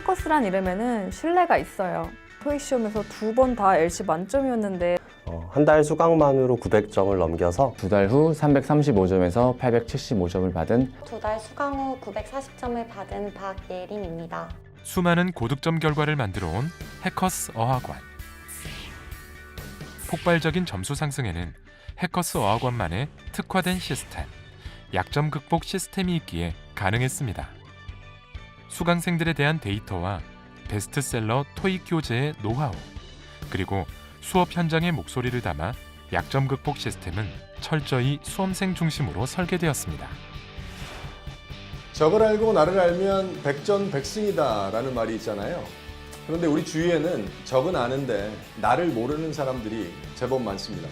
헤커스란 이름에는 신뢰가 있어요. 토익 시험에서 두 번 다 LC 만점이었는데 어, 한 달 수강만으로 900점을 넘겨서 두 달 후 335점에서 875점을 받은 두 달 수강 후 940점을 받은 박예림입니다. 수많은 고득점 결과를 만들어 온 해커스 어학원. 폭발적인 점수 상승에는 해커스 어학원만의 특화된 시스템, 약점 극복 시스템이 있기에 가능했습니다. 수강생들에 대한 데이터와 베스트셀러 토익 교재의 노하우, 그리고 수업 현장의 목소리를 담아 약점 극복 시스템은 철저히 수험생 중심으로 설계되었습니다. 적을 알고 나를 알면 백전백승이다 라는 말이 있잖아요. 그런데 우리 주위에는 적은 아는데 나를 모르는 사람들이 제법 많습니다.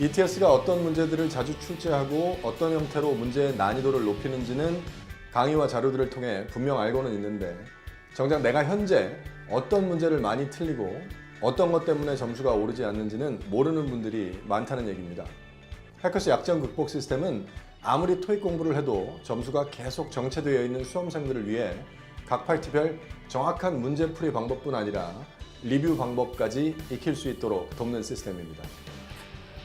ETS가 어떤 문제들을 자주 출제하고 어떤 형태로 문제의 난이도를 높이는지는 강의와 자료들을 통해 분명 알고는 있는데 정작 내가 현재 어떤 문제를 많이 틀리고 어떤 것 때문에 점수가 오르지 않는지는 모르는 분들이 많다는 얘기입니다. 해커스 약점 극복 시스템은 아무리 토익 공부를 해도 점수가 계속 정체되어 있는 수험생들을 위해 각 파트별 정확한 문제풀이 방법뿐 아니라 리뷰 방법까지 익힐 수 있도록 돕는 시스템입니다.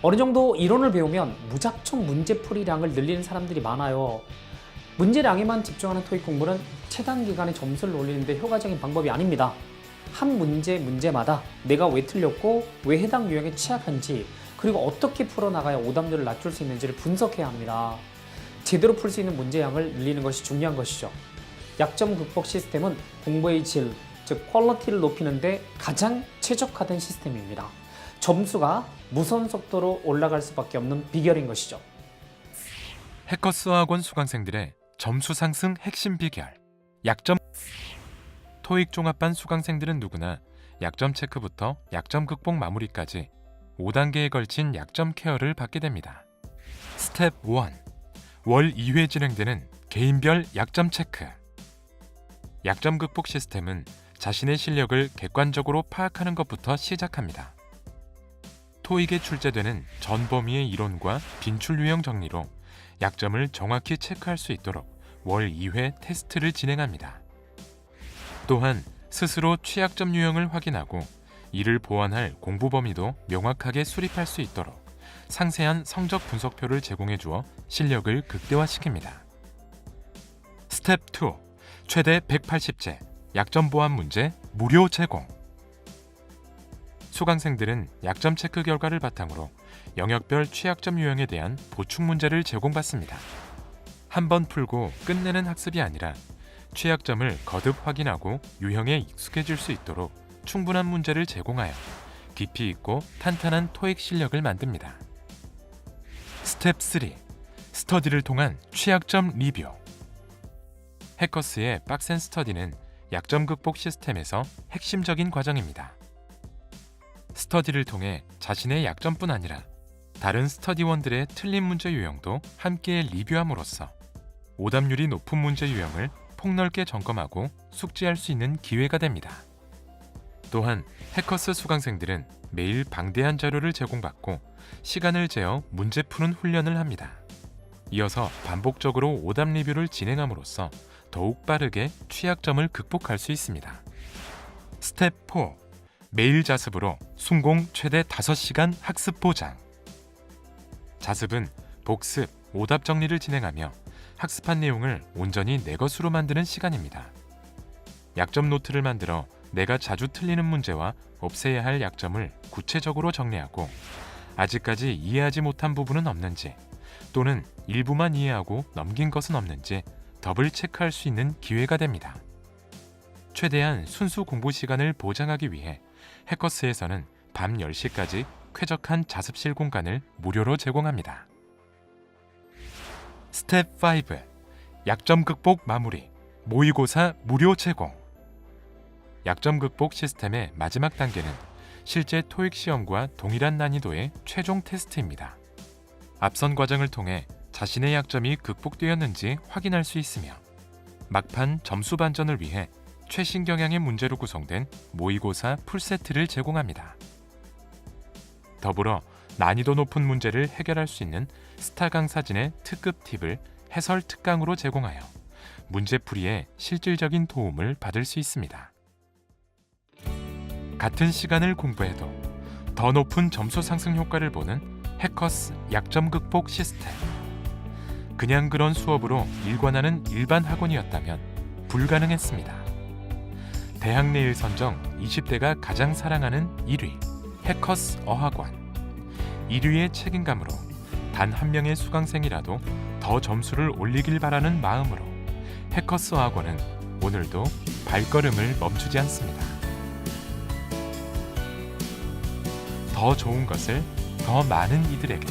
어느 정도 이론을 배우면 무작정 문제풀이량을 늘리는 사람들이 많아요. 문제량에만 집중하는 토익 공부는 최단 기간에 점수를 올리는데 효과적인 방법이 아닙니다. 한 문제 문제마다 내가 왜 틀렸고 왜 해당 유형에 취약한지 그리고 어떻게 풀어나가야 오답률을 낮출 수 있는지를 분석해야 합니다. 제대로 풀 수 있는 문제량을 늘리는 것이 중요한 것이죠. 약점 극복 시스템은 공부의 질, 즉 퀄러티를 높이는데 가장 최적화된 시스템입니다. 점수가 무선 속도로 올라갈 수밖에 없는 비결인 것이죠. 해커스 학원 수강생들의 점수 상승 핵심 비결 약점 토익 종합반 수강생들은 누구나 약점 체크부터 약점 극복 마무리까지 5단계에 걸친 약점 케어를 받게 됩니다. 스텝 1. 월 2회 진행되는 개인별 약점 체크. 약점 극복 시스템은 자신의 실력을 객관적으로 파악하는 것부터 시작합니다. 토익에 출제되는 전 범위의 이론과 빈출 유형 정리로 약점을 정확히 체크할 수 있도록 월 2회 테스트를 진행합니다. 또한 스스로 취약점 유형을 확인하고 이를 보완할 공부 범위도 명확하게 수립할 수 있도록 상세한 성적 분석표를 제공해 주어 실력을 극대화시킵니다. 스텝 2. 최대 180제 약점 보완 문제 무료 제공. 수강생들은 약점 체크 결과를 바탕으로 영역별 취약점 유형에 대한 보충 문제를 제공받습니다. 한 번 풀고 끝내는 학습이 아니라 취약점을 거듭 확인하고 유형에 익숙해질 수 있도록 충분한 문제를 제공하여 깊이 있고 탄탄한 토익 실력을 만듭니다. 스텝 3. 스터디를 통한 취약점 리뷰. 해커스의 빡센 스터디는 약점 극복 시스템에서 핵심적인 과정입니다. 스터디를 통해 자신의 약점뿐 아니라 다른 스터디원들의 틀린 문제 유형도 함께 리뷰함으로써 오답률이 높은 문제 유형을 폭넓게 점검하고 숙지할 수 있는 기회가 됩니다. 또한 해커스 수강생들은 매일 방대한 자료를 제공받고 시간을 재어 문제 푸는 훈련을 합니다. 이어서 반복적으로 오답 리뷰를 진행함으로써 더욱 빠르게 취약점을 극복할 수 있습니다. 스텝 4. 매일 자습으로 순공 최대 5시간 학습 보장. 자습은 복습, 오답 정리를 진행하며 학습한 내용을 온전히 내 것으로 만드는 시간입니다. 약점 노트를 만들어 내가 자주 틀리는 문제와 없애야 할 약점을 구체적으로 정리하고 아직까지 이해하지 못한 부분은 없는지 또는 일부만 이해하고 넘긴 것은 없는지 더블 체크할 수 있는 기회가 됩니다. 최대한 순수 공부 시간을 보장하기 위해 해커스에서는 밤 10시까지 쾌적한 자습실 공간을 무료로 제공합니다. 스텝 5. 약점 극복 마무리. 모의고사 무료 제공. 약점 극복 시스템의 마지막 단계는 실제 토익 시험과 동일한 난이도의 최종 테스트입니다. 앞선 과정을 통해 자신의 약점이 극복되었는지 확인할 수 있으며 막판 점수 반전을 위해 최신 경향의 문제로 구성된 모의고사 풀세트를 제공합니다. 더불어 난이도 높은 문제를 해결할 수 있는 스타 강사진의 특급 팁을 해설 특강으로 제공하여 문제풀이에 실질적인 도움을 받을 수 있습니다. 같은 시간을 공부해도 더 높은 점수 상승 효과를 보는 해커스 약점 극복 시스템. 그냥 그런 수업으로 일관하는 일반 학원이었다면 불가능했습니다. 대학 내일 선정 20대가 가장 사랑하는 1위 해커스 어학원. 1위의 책임감으로 단 한 명의 수강생이라도 더 점수를 올리길 바라는 마음으로 해커스 어학원은 오늘도 발걸음을 멈추지 않습니다. 더 좋은 것을 더 많은 이들에게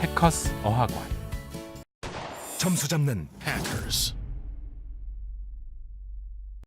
해커스 어학원 점수 잡는 해커스